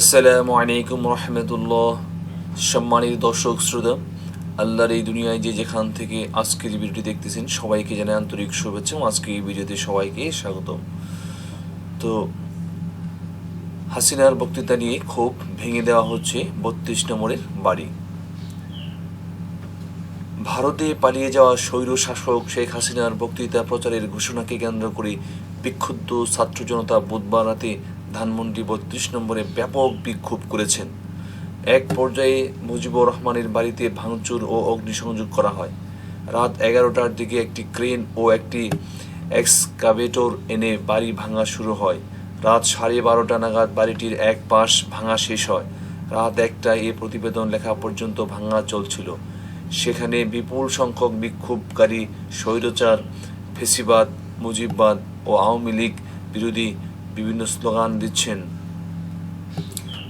আসসালামু আলাইকুম রহমতুল্লাহ। সম্মানিত দর্শক, শ্রোতা, আল্লাহর এই দুনিয়ায় যে যেখান থেকে আজকের ভিডিওটি দেখতেছেন, সবাইকে জানাই আন্তরিক শুভেচ্ছা। এবং আজকে এই ভিডিওতে সবাইকে স্বাগত তো হাসিনার বক্তৃতা নিয়ে ক্ষোভ ভেঙে দেওয়া হচ্ছে বত্রিশ নম্বরের বাড়ি। ভারতে পালিয়ে যাওয়া স্বৈর শাসক শেখ হাসিনার বক্তৃতা প্রচারের ঘোষণাকে কেন্দ্র করে বিক্ষুব্ধ ছাত্র জনতা বুধবার রাতে ধানমন্ডি বত্রিশ নম্বরে ব্যাপক বিক্ষোভ করেছেন। এক পর্যায়ে মুজিবুর রহমানের বাড়িতে ভাঙচুর ও অগ্নিসংযোগ করা হয়। রাত এগারোটার দিকে একটি ক্রেন ও একটি এক্সকাভেটর এনে বাড়ি ভাঙা শুরু হয়। রাত সাড়ে বারোটা নাগাদ বাড়িটির এক পাশ ভাঙা শেষ হয়। রাত একটায় এ প্রতিবেদন লেখা পর্যন্ত ভাঙা চলছিল। সেখানে বিপুল সংখ্যক বিক্ষোভকারী, স্বৈরচার, ফেসিবাদ, মুজিববাদ ও আওয়ামী লীগ বিরোধী বিভিন্ন স্লোগান দিচ্ছেন।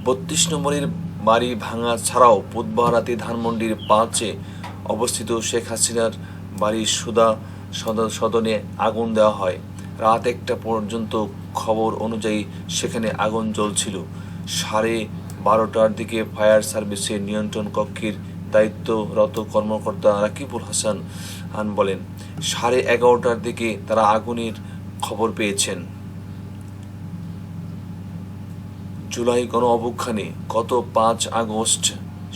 বত্রিশ নম্বরের বাড়ি ভাঙা ছাড়াও বুধবার রাতে ধানমন্ডির পাঁচে অবস্থিত শেখ হাসিনার বাড়ির সুদা সদ- সদনে আগুন দেওয়া হয়। রাত একটা পর্যন্ত খবর অনুযায়ী সেখানে আগুন জ্বলছিল। সাড়ে বারোটার দিকে ফায়ার সার্ভিসের নিয়ন্ত্রণ কক্ষের দায়িত্বরত কর্মকর্তা রাকিবুল হাসান বলেন, সাড়ে এগারোটার দিকে তারা আগুনের খবর পেয়েছেন। জুলাই গণ অভ্যুত্থানে গত পাঁচ আগস্ট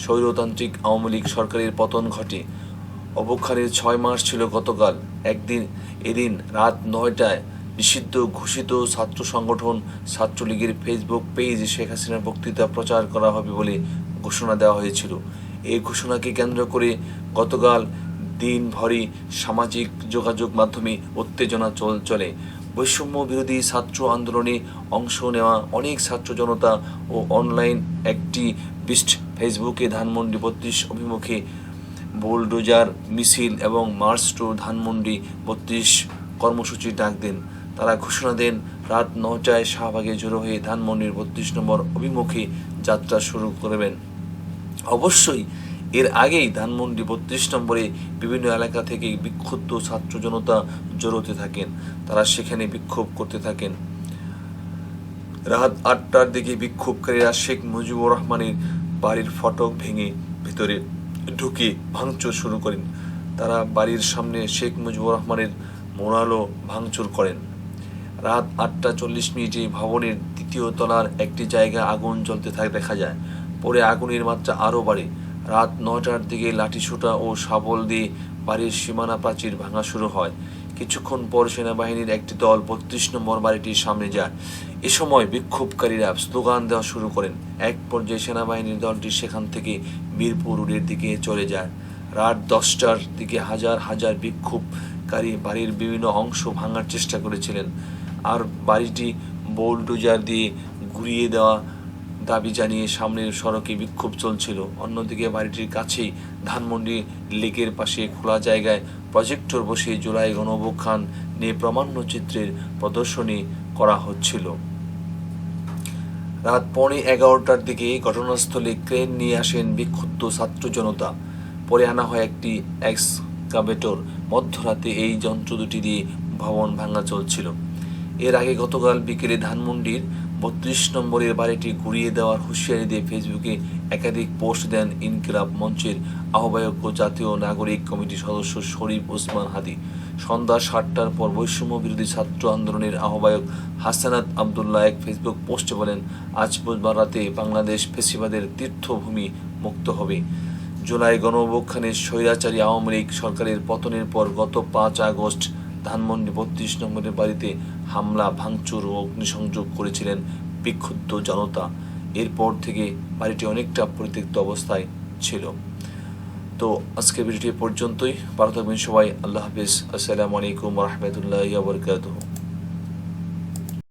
স্বৈরতান্ত্রিক আওয়ামী লীগ সরকারের পতন ঘটে। অভ্যুত্থানের ছয় মাস ছিল গতকাল। একদিন এদিন রাত নয়টায় নিষিদ্ধ ঘোষিত ছাত্র সংগঠন ছাত্রলীগের ফেসবুক পেজ শেখ হাসিনার বক্তৃতা প্রচার করা হবে বলে ঘোষণা দেওয়া হয়েছিল। এই ঘোষণাকে কেন্দ্র করে গতকাল দিনভরই সামাজিক যোগাযোগ মাধ্যমে উত্তেজনা চল, চলে। বৈষম্য বিরোধী ছাত্র আন্দোলনে অংশ নেওয়া অনেক ছাত্র জনতা ও অনলাইন একটি বিস্ট ফেসবুকে ধানমন্ডি বত্রিশ অভিমুখে বোলডোজার, মিছিল এবং মার্চ টু ধানমন্ডি বত্রিশ কর্মসূচির ডাক দেন। তারা ঘোষণা দেন, রাত নটায় শাহবাগে জড়ো হয়ে ধানমন্ডির বত্রিশ নম্বর অভিমুখে যাত্রা শুরু করবেন। অবশ্যই এর আগেই ধানমন্ডি বত্রিশ নম্বরে বিভিন্ন এলাকা থেকে বিক্ষুব্ধ ছাত্র জনতা জড়োতে থাকেন। তারা সেখানে বিক্ষোভ করতে থাকেন। রাত আটটার দিকে বিক্ষোভকারীরা শেখ মুজিবুর রহমানের বাড়ির ফটক ভেঙে ভিতরে ঢুকে ভাঙচুর শুরু করেন। তারা বাড়ির সামনে শেখ মুজিবুর রহমানের মোড়ালো ভাঙচুর করেন। রাত আটটা চল্লিশ মিনিটে ভবনের দ্বিতীয় তলার একটি জায়গা আগুন জ্বলতে থাকে, দেখা যায়। পরে আগুনের মাত্রা আরও বাড়ে। রাত নয়টার দিকে লাঠিসোঁটা ও শাবল দিয়ে বাড়ির সীমানা প্রাচীর ভাঙা শুরু হয়। কিছুক্ষণ পর সেনাবাহিনীর একটি দল বত্রিশ নম্বর বাড়িটির সামনে যায়। এ সময় বিক্ষোভকারীরা স্লোগান দেওয়া শুরু করেন। এক পর্যায়ে সেনাবাহিনীর দলটি সেখান থেকে মিরপুর রোডের দিকে চলে যায়। রাত দশটার দিকে হাজার হাজার বিক্ষোভকারী বাড়ির বিভিন্ন অংশ ভাঙার চেষ্টা করেছিলেন। আর বাড়িটি বোলডোজার দিয়ে ঘুরিয়ে দেওয়া দাবি জানিয়ে সামনের সড়কে বিক্ষোভ চলছিল। অন্যদিকে বাড়িটির কাছেই ধানমন্ডি লেকের পাশে খোলা জায়গায় প্রজেক্টর বসিয়ে জুলাই গণঅভ্যুত্থান নিয়ে প্রামাণ্য চিত্রের প্রদর্শনী করা হচ্ছিল। রাত পৌনে এগারোটার দিকে ঘটনাস্থলে ক্রেন নিয়ে আসেন বিক্ষুব্ধ ছাত্র জনতা। পরে আনা হয় একটি এক্সকাভেটর। মধ্যরাতে এই যন্ত্র দুটি দিয়ে ভবন ভাঙা চলছিল। এর আগে গতকাল বিকেলে ধানমন্ডির বত্রিশ নম্বরের বাড়িটি ঘুরিয়ে দেওয়ার হুঁশিয়ারি দিয়ে ফেসবুকে একাধিক পোস্ট দেন ইনকিলাব মঞ্চের আহ্বায়ক ও জাতীয় নাগরিক কমিটির সদস্য শরীফ ওসমান হাদি। সন্ধ্যা সাতটার পর বৈষম্য বিরোধী ছাত্র আন্দোলনের আহ্বায়ক হাসানাত আবদুল্লাহ এক ফেসবুক পোস্টে বলেন, আজ বুধবার রাতে বাংলাদেশ ফেসিবাদের তীর্থভূমি মুক্ত হবে। জুলাই গণঅভ্যুত্থানের স্বৈরাচারী আওয়ামী লীগ সরকারের পতনের পর গত পাঁচ আগস্ট ধানমন্ডি বত্রিশ নম্বরের বাড়িতে হামলা, ভাঙচুর ও অগ্নিসংযোগ করেছিলেন বিক্ষুব্ধ জনতা। এরপর থেকে বাড়িটি অনেকটা পরিত্যক্ত অবস্থায় ছিল। তো আজকের ভিডিওটি পর্যন্তই। ভালো থাকবেন সবাই। আল্লাহ হাফিজ। আসসালামু আলাইকুম রহমতুল্লাহ বরকাতুহ।